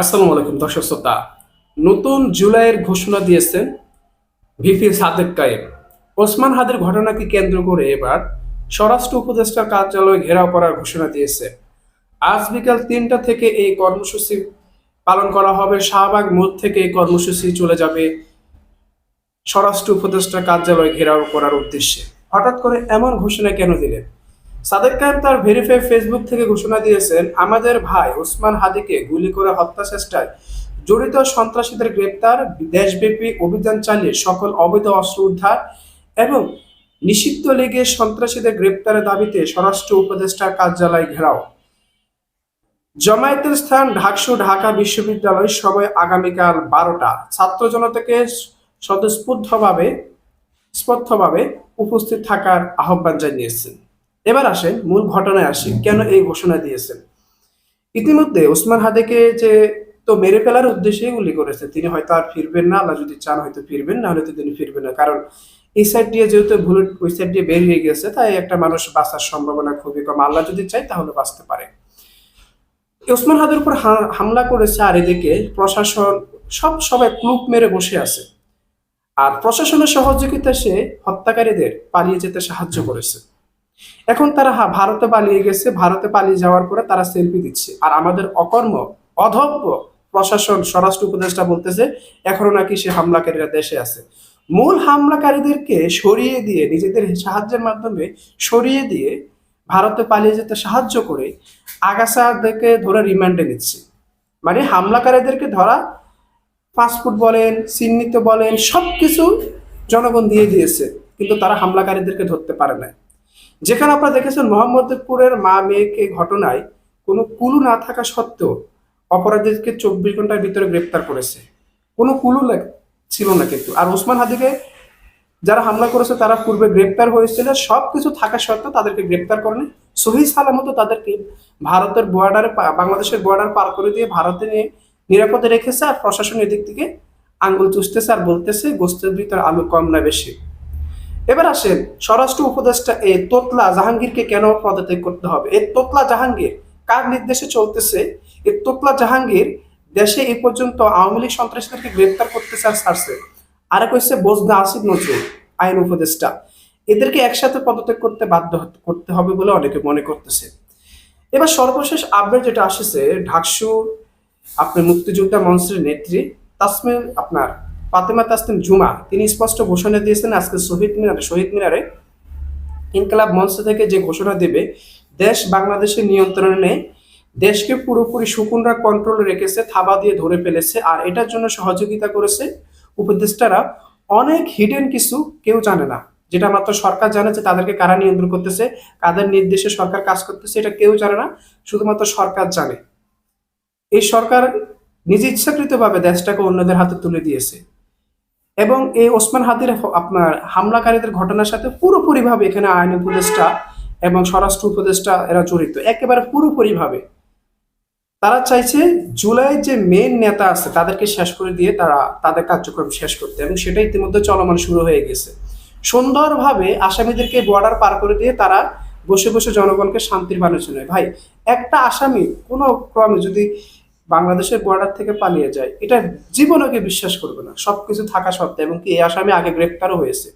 আসসালামু আলাইকুম, দর্শক শ্রোতা। নতুন জুলাইয়ের ঘোষণা দিয়েছেন ভিপি সাদেক কায়েম। ওসমান হাদের ঘটনাকে কেন্দ্র করে এবার স্বরাষ্ট্র উপদেষ্টার কার্যালয় ঘেরাও করার ঘোষণা দিয়েছে। আজ বিকাল তিনটা থেকে এই কর্মসূচি পালন করা হবে। শাহবাগ মোড় থেকে এই কর্মসূচি চলে যাবে স্বরাষ্ট্র উপদেষ্টার কার্যালয় ঘেরাও করার উদ্দেশ্যে। হঠাৎ করে এমন ঘোষণা কেন দিলেন? সাদেক কায়েম তার ভেরিফাই ফেসবুক থেকে ঘোষণা দিয়েছেন, আমাদের ভাই ওসমান হাদিকে গুলি করে হত্যা চেষ্টায় জড়িত সন্ত্রাসীদের গ্রেপ্তার, দেশব্যাপী অভিযান চালিয়ে সকল অবৈধ অস্ত্র উদ্ধার এবং নিষিদ্ধ লীগে সন্ত্রাসীদের গ্রেপ্তারের দাবিতে স্বরাষ্ট্র উপদেষ্টার কার্যালয় ঘেরাও। জমায়েতের স্থান ঢাকসু, ঢাকা বিশ্ববিদ্যালয় সময় আগামীকাল বারোটা। ছাত্র জনতাকে স্বতঃস্ফূর্তভাবে স্পষ্টভাবে উপস্থিত থাকার আহ্বান জানিয়েছেন। এবার আসেন মূল ঘটনায় আসি। কেন এই ঘোষণা দিয়েছেন? ইতিমধ্যে ওসমান হাদেকে যে তো মেরে ফেলার উদ্দেশ্যেই গুলি করেছে, তিনি হয়তো আর ফিরবেন না, আল্লাহ যদি চান হয়তো ফিরবেন, না হলে তো তিনি ফিরবেন না। কারণ এই সাইড দিয়ে যেহেতু বুলেট ওই সাইড দিয়ে বের হয়ে গেছে, তাই একটা মানুষ বাঁচার সম্ভাবনা খুবই কম। আল্লাহ যদি চাই তাহলে বাঁচতে পারে। ওসমান হাদের উপর হামলা করেছে আর এদিকে প্রশাসন, সব সবাই ক্লুপ মেরে বসে আছে। আর প্রশাসনের সহযোগিতা সে হত্যাকারীদের পালিয়ে যেতে সাহায্য করেছে। এখন তারা হা- ভারতে পালিয়ে গেছে, ভারতে পালিয়ে যাওয়ার পরে তারা সেলফি দিচ্ছে। আর আমাদের অকর্ম, অধব্য প্রশাসন, স্বরাষ্ট্র উপদেষ্টা বলতেছে, এখনও নাকি সে হামলাকারীরা দেশে আছে। মূল হামলাকারীদেরকে সরিয়ে দিয়ে, নিজেদের সাহায্যের মাধ্যমে সরিয়ে দিয়ে ভারতে পালিয়ে যেতে সাহায্য করে আগাছাদেরকে ধরে রিমান্ডে নিচ্ছে। মানে হামলাকারীদেরকে ধরা পাসপোর্ট বলেন, চিহ্নিত বলেন সব কিছু জনগণ দিয়ে দিয়েছে। কিন্তু তারা হামলাকারীদেরকে ধরতে পারে না যেখানে আপনারা দেখেছেন মোহাম্মদপুরের মা মেয়েকে ঘটনায় কোনো কুলু না থাকা সত্ত্বেও অপরাধীদেরকে চব্বিশ ঘণ্টার ভিতরে গ্রেপ্তার করেছে। কোনো কুলু ছিল না কিন্তু। আর ওসমান হাদিকে যারা হামলা করেছে, তারা পূর্বে গ্রেপ্তার হয়েছিল। সব কিছু থাকা সত্ত্বেও তাদেরকে গ্রেপ্তার করেনি। সহি সালামত তাদেরকে ভারতের বর্ডারে বাংলাদেশের বর্ডার পার করে দিয়ে ভারতে নিয়ে নিরাপদে রেখেছে আর প্রশাসন এদিক থেকে আঙ্গুল চুষতেছে আর বলতেছে, গোস্তের ভিতর আলু কম না বেশি। এবার আসেন স্বরাষ্ট্র উপদেষ্টা এই তোতলা জাহাঙ্গীরকে কেন পদত্যাগ করতে হবে? এই তোতলা জাহাঙ্গীর কার নির্দেশে চলতেছে? এই তোতলা জাহাঙ্গীর দেশে এ পর্যন্ত আওয়ামী লীগ সন্ত্রাসীদেরকে গ্রেপ্তার করতেছে আর ছাড়ছে। আরেক হচ্ছে বোজদা আসিফ নজরুল, আইন উপদেষ্টা। এদেরকে একসাথে পদত্যাগ করতে বাধ্য করতে হবে বলে অনেকে মনে করতেছে। এবার সর্বশেষ আপডেট যেটা আসছে ঢাকসুর আপনার মুক্তিযোদ্ধা মঞ্চের নেত্রী তাসমিন আপনার ফাতেমা তাসনিম জুমা, তিনি স্পষ্ট ঘোষণা দিয়েছেন আজকে শহীদ মিনারে শহীদ মিনারে ইনকলাব মঞ্চ থেকে যে ঘোষণা দেবে, দেশ বাংলাদেশের নিয়ন্ত্রণে দেশকে পুরোপুরি সুকুনরা কন্ট্রোলে রেখেছে, থাবা দিয়ে ধরে ফেলেছে, আর এটার জন্য সহযোগিতা করেছে উপদেষ্টারা। অনেক হিডেন কিছু কেউ জানে না, যেটা মাত্র সরকার জানে যে তাদেরকে কারা নিয়ন্ত্রণ করতেছে, কাদের নির্দেশে সরকার কাজ করতেছে, এটা কেউ জানে না, শুধুমাত্র সরকার জানে। এই সরকার নিজে ইচ্ছাকৃতভাবে দেশটাকে অন্যদের হাতে তুলে দিয়েছে। এবং এই ওসমান হাতির আপনার হামলাকারীদের ঘটনার সাথে পুরোপুরিভাবে এখানে আইন উপদেষ্টা এবং স্বরাষ্ট্র উপদেষ্টা এরা জড়িত। একেবারে পুরোপুরিভাবে। তারা চাইছে জুলাইয়ের যে মেন নেতা আছে, তাদেরকে শেষ করে দিয়ে তারা তাদের কার্যক্রম শেষ করতে এবং সেটা ইতিমধ্যে চলমান শুরু হয়ে গেছে। সুন্দরভাবে আসামিদেরকে বর্ডার পার করে দিয়ে তারা বসে বসে জনগণকে শান্তির বাণী শোনায়। ভাই, একটা আসামি কোনো ক্রমে যদি বাংলাদেশের বর্ডার থেকে পালিয়ে যায়, এটা জীবনকে বিশ্বাস করবে না। সবকিছু থাকা সত্ত্বে এবং কি এই আসামি আগে গ্রেপ্তারও হয়েছে।